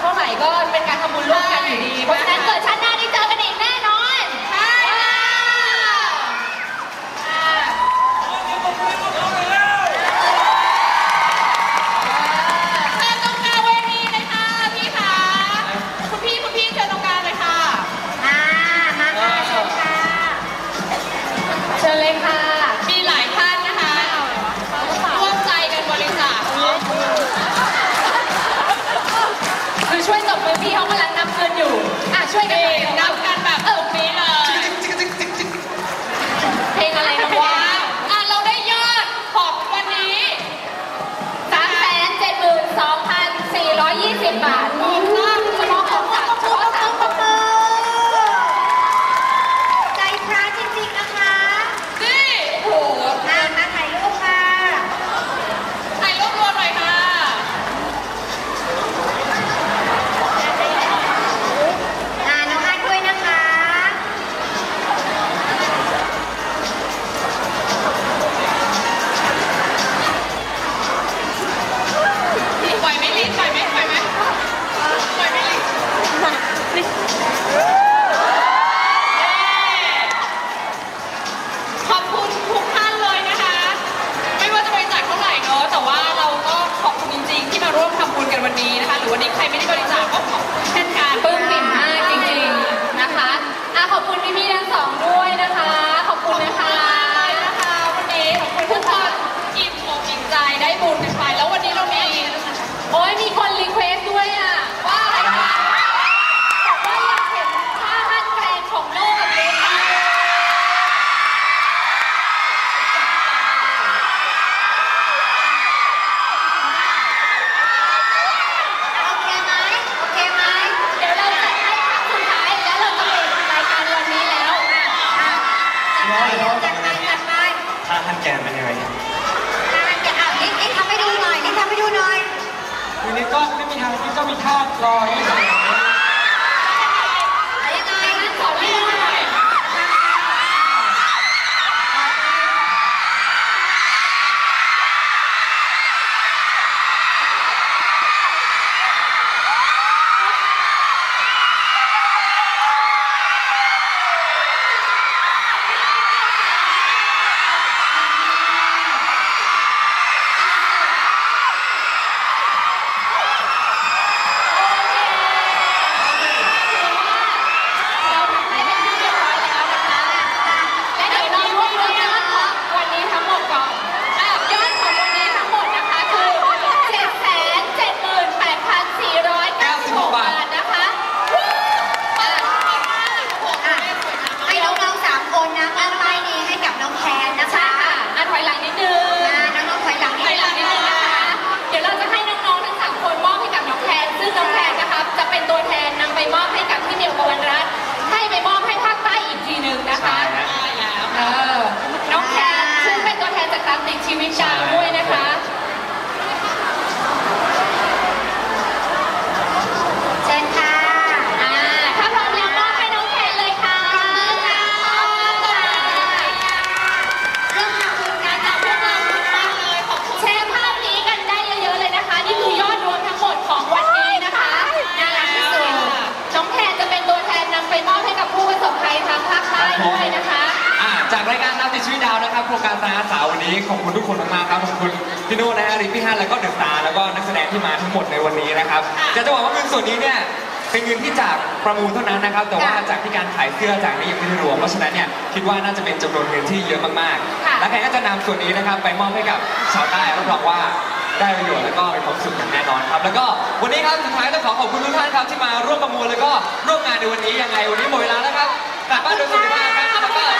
เท่าไหร่ก็เป็นการทำบุญร่วมกันอยู่ดี เพราะฉะนั้นเกิดชา ช่วยกันหน่อย นกล้องไม่มีทางที่เจ้มีท่ารออยู่ ติชีวิตดาวนะครับโครงการตาอาสาวันนี้ขอบคุณทุกคนมากๆครับขอบคุณพี่โน่นะฮะริพี่ฮันแล้วก็เดอะตาแล้วก็นักแสดงที่มาทั้งหมดในวันนี้นะครับจะจะบอกว่าเงินส่วนนี้เนี่ยเป็นเงินที่จากประมูลเท่านั้นนะครับ แต่ว่าจากที่การขายเสื้อจากนี้ยังไม่ได้รวมเพราะฉะนั้นเนี่ยคิดว่าน่าจะเป็นจำนวนเงินที่เยอะมากๆ และแกก็จะนำส่วนนี้นะครับไปมอบให้กับชาวใต้รับรองว่าได้ประโยชน์แล้วก็เป็นความสุขอย่างแน่นอนครับ แล้วก็วันนี้ครับสุดท้ายต้องขอขอบคุณทุกท่านครับที่มาร่วมประมูลแล้วก็ร่วมงานในวันนี้ยังไงวันนี้หมดเวลาแล้วครับกลับบ้านโดยสุขภาพครับ